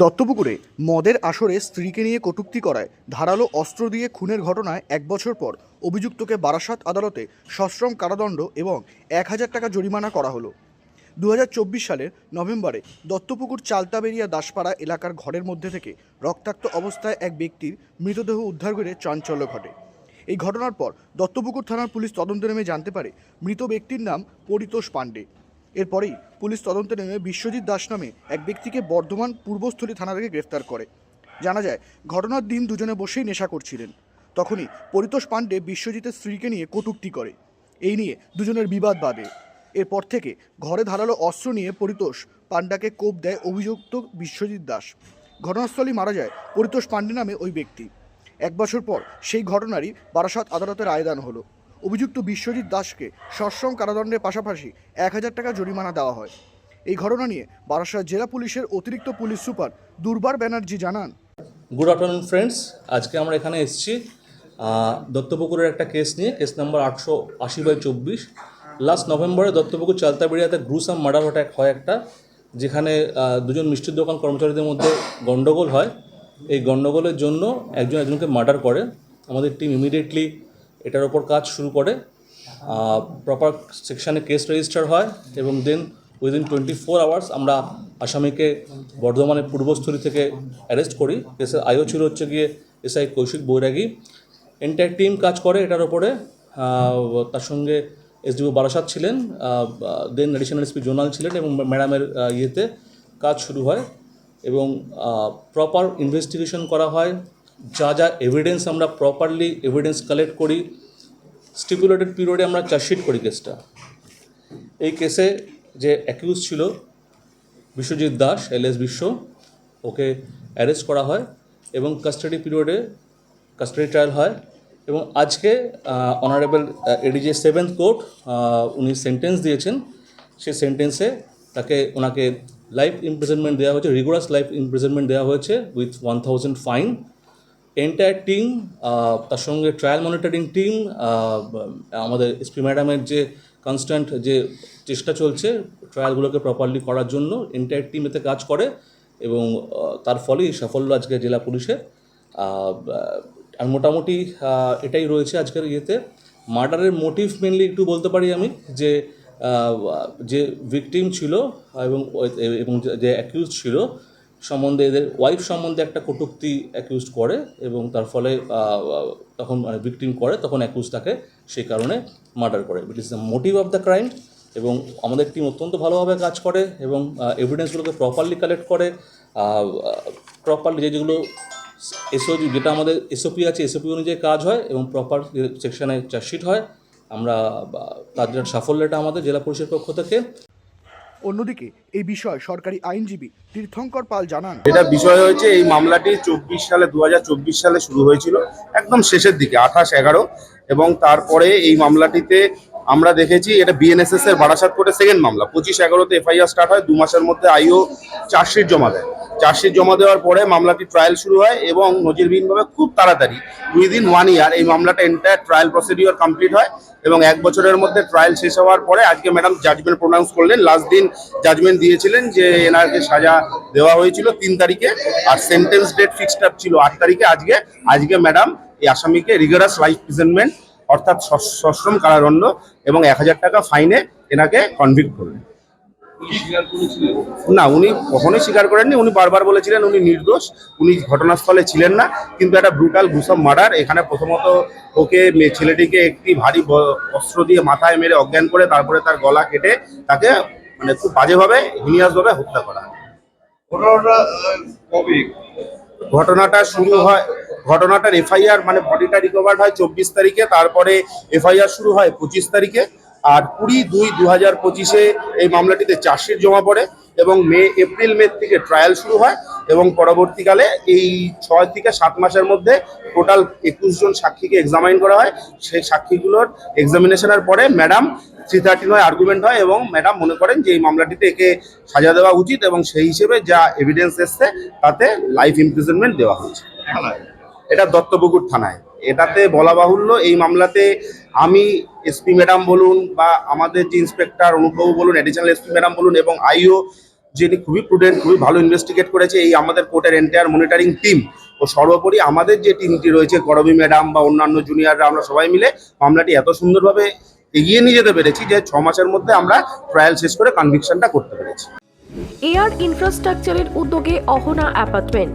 দত্তপুকুরে মদের আসরে স্ত্রীকে নিয়ে কটুক্তি করায়, ধারালো অস্ত্র দিয়ে খুনের ঘটনায় এক বছর পর অভিযুক্তকে বারাসাত আদালতে সশ্রম কারাদণ্ড এবং এক হাজার টাকা জরিমানা করা হলো। দুহাজার চব্বিশ সালের নভেম্বরে দত্তপুকুর চালতাবেরিয়া দাসপাড়া এলাকার ঘরের মধ্যে থেকে রক্তাক্ত অবস্থায় এক ব্যক্তির মৃতদেহ উদ্ধার করে চাঞ্চল্য ঘটে। এই ঘটনার পর দত্তপুকুর থানার পুলিশ তদন্তে নেমে জানতে পারে, মৃত ব্যক্তির নাম পরিতোষ পাণ্ডে। এরপরেই পুলিশ তদন্তে নেমে বিশ্বজিৎ দাস নামে এক ব্যক্তিকে বর্ধমান পূর্বস্থলী থানা থেকে গ্রেফতার করে। জানা যায়, ঘটনার দিন দুজনে বসেই নেশা করছিলেন। তখনই পরিতোষ পাণ্ডে বিশ্বজিতের স্ত্রীকে নিয়ে কটূক্তি করে। এই নিয়ে দুজনের বিবাদ বাঁধে। এরপর থেকে ঘরে ধারালো অস্ত্র নিয়ে পরিতোষ পাণ্ডাকে কোপ দেয় অভিযুক্ত বিশ্বজিৎ দাস। ঘটনাস্থলেই মারা যায় পরিতোষ পাণ্ডে নামে ওই ব্যক্তি। এক বছর পর সেই ঘটনারই বারাসাত আদালতের আয়দান হলো। অভিযুক্ত বিশ্বজিৎ দাসকে সশ্রম কারাদণ্ডের পাশাপাশি এক হাজার টাকা জরিমানা দেওয়া হয়। এই ঘটনা নিয়ে বারাসাত জেলা পুলিশের অতিরিক্ত পুলিশ সুপার দুর্বার ব্যানার্জি জানান। গুড আফটারনুন ফ্রেন্ডস আজকে আমরা এখানে এসেছি দত্তপুকুরের একটা কেস নিয়ে কেস নাম্বার আটশো আশি বাই চব্বিশ। লাস্ট নভেম্বরে দত্তপুকুর চালতাবেড়িয়াতে গ্রুসাম মার্ডার অ্যাটাক হয় একটা, যেখানে দুজন মিষ্টির দোকান কর্মচারীদের মধ্যে গণ্ডগোল হয়। এই গণ্ডগোলের জন্য একজন একজনকে মার্ডার করে। আমাদের টিম ইমিডিয়েটলি এটার ওপর কাজ শুরু করে। প্রপার সেকশানে কেস রেজিস্টার হয় এবং then within twenty four hours আমরা আসামিকে বর্ধমানের পূর্বস্থলী থেকে অ্যারেস্ট করি। কেসের আয়ও ছিল হচ্ছে গিয়ে SI Kaushik Bairagi. Entire team কাজ করে এটার ওপরে তার সঙ্গে এসডিও বারাসাত ছিলেন দেন অ্যাডিশনাল এসপি জোনাল ছিলেন এবং ম্যাডামের ইয়েতে কাজ শুরু হয় এবং প্রপার ইনভেস্টিগেশন করা হয়। যা যা এভিডেন্স আমরা প্রপারলি এভিডেন্স কালেক্ট করি স্টিপুলেটেড পিরিয়ডে আমরা চার্জশিট করি কেসটা এই কেসে যে অ্যাকিউজ ছিল, বিশ্বজিৎ দাস এল এস বিশ্ব, ওকে অ্যারেস্ট করা হয় এবং কাস্টাডি পিরিয়ডে কাস্টাডি ট্রায়াল হয় এবং আজকে অনারেবল এডিজে সেভেন্থ কোর্ট উনি সেন্টেন্স দিয়েছেন। সেই সেন্টেন্সে তাকে, ওনাকে লাইফ ইমপ্রিজনমেন্ট দেওয়া হয়েছে রিগুলাস লাইফ ইমপ্রিজনমেন্ট দেওয়া হয়েছে with one thousand fine entire team তার সঙ্গে ট্রায়াল মনিটরিং টিম আমাদের এসপি ম্যাডামের যে কনস্ট্যান্ট যে চেষ্টা চলছে ট্রায়ালগুলোকে প্রপারলি করার জন্য এন্টায়ার টিম এতে কাজ করে এবং তার ফলেই সাফল্য আজকে জেলা পুলিশের। আর মোটামুটি এটাই রয়েছে আজকের ইয়েতে। মার্ডারের মোটিভ মেনলি একটু বলতে পারি আমি, যে যে ভিকটিম ছিল এবং এবং যে- অ্যাকিউজ ছিল সম্বন্ধে এদের ওয়াইফ সম্বন্ধে একটা কটূক্তি অ্যাকিউজ করে এবং তার ফলে তখন মানে ভিকটিম করে, তখন অ্যাকিউজ তাকে সেই কারণে মার্ডার করে। It is the motive of the crime এবং আমাদের টিম অত্যন্ত ভালোভাবে কাজ করে এবং এভিডেন্সগুলোকে প্রপারলি কালেক্ট করে। প্রপারলি যে যেগুলো এসওজি যেটা আমাদের এসওপি আছে এসওপি অনুযায়ী কাজ হয় এবং প্রপার সেকশনে চার্জশিট হয়, আমরা তার সাফল্যটা আমাদের জেলা পুলিশের পক্ষ থেকে অন্যদিকে এই বিষয়ে সরকারি আইনজীবী তীর্থঙ্কর পাল জানান। এটা বিষয় হয়েছে, এই মামলাটি চব্বিশ সালে দু হাজার চব্বিশ সালে শুরু হয়েছিল, একদম শেষের দিকে, আঠাশ এগারো, এবং তারপরে এই মামলাটিতে আমরা দেখেছি এটা বিএনএসএস এর বারাসাত কোর্টের সেকেন্ড মামলা। পঁচিশ এগারোতে এফআইআর স্টার্ট হয়, দু মাসের মধ্যে আইও চার্জশিট জমা দেয়। চার্জশিট জমা দেওয়ার পরে মামলাটি ট্রায়াল শুরু হয় এবং নজিরবিহীনভাবে খুব তাড়াতাড়ি উইদিন ওয়ান ইয়ার এই মামলাটা এন্টায়ার ট্রায়াল প্রসিডিওর কমপ্লিট হয় এবং এক বছরের মধ্যে ট্রায়াল শেষ হওয়ার পরে আজকে ম্যাডাম জাজমেন্ট প্রোনাউন্স করলেন। লাস্ট দিন জাজমেন্ট দিয়েছিলেন যে এনাকে সাজা দেওয়া হয়েছিল তিন তারিখে আর সেন্টেন্স ডেট ফিক্সড আপ ছিল আট তারিখে আজকে। আজকে ম্যাডাম এই আসামিকে রিগারাস লাইফ প্রিজনমেন্ট অর্থাৎ সশ্রম কারাদণ্ড এবং এক হাজার টাকা ফাইনে এনাকে কনভিক্ট করলেন। না উনি কখনোই স্বীকার করেননি উনি বারবার বলেছিলেন উনি নির্দোষ উনি ঘটনাস্থলে ছিলেন না কিন্তু একটা ব্রুটাল গুসম মার্ডার এখানে প্রথমত ওকে ছেলেটিকে একটি ভারী অস্ত্র দিয়ে মাথায় মেরে অজ্ঞান করে তারপরে তার গলা কেটে তাকে মানে খুব বাজেভাবে হিনিয়াসভাবে হত্যা করা ঘটনাটা শুরু হয় ঘটনাটার এফআইআর মানে বডিটা রিকভার্ড হয় চব্বিশ তারিখে, তারপরে এফআইআর শুরু হয় পঁচিশ তারিখে, আর কুড়ি দুই দু হাজার পঁচিশে এই মামলাটিতে চার্জশিট জমা পড়ে এবং মে, এপ্রিল, মে থেকে ট্রায়াল শুরু হয় এবং পরবর্তীকালে এই ছয় থেকে সাত মাসের মধ্যে টোটাল একুশ জন সাক্ষীকে এক্সামাইন করা হয়। সেই সাক্ষীগুলোর এক্সামিনেশনের পরে ম্যাডাম থ্রি থার্টি নয় আর্গুমেন্ট হয় এবং ম্যাডাম মনে করেন যে এই মামলাটিতে একে সাজা দেওয়া উচিত এবং সেই হিসেবে যা এভিডেন্স এসছে তাতে লাইফ ইমপ্রিজনমেন্ট দেওয়া হয়েছে। এটা দত্তপুকুর থানায়। এটাতে বলা বাহুল্য, এই মামলাতে আমি এসপি ম্যাডাম বলুন বা আমাদের যে ইন্সপেক্টর অনুপবাবু বলুন অ্যাডিশনাল এসপি ম্যাডাম বলুন এবং আইও, যিনি খুবই প্রুডেন্ট খুবই ভালো ইনভেস্টিগেট করেছে এই আমাদের কোর্টের এন্টায়ার মনিটরিং টিম ও সর্বোপরি আমাদের যে টিমটি রয়েছে করবি ম্যাডাম বা অন্যান্য জুনিয়ররা আমরা সবাই মিলে মামলাটি এত সুন্দরভাবে এগিয়ে নিয়ে যেতে পেরেছি যে ছ মাসের মধ্যে আমরা ট্রায়াল শেষ করে কনভিকশনটা করতে পেরেছি। এয়ার ইনফ্রাস্ট্রাকচারের উদ্যোগে অহনা অ্যাপার্টমেন্ট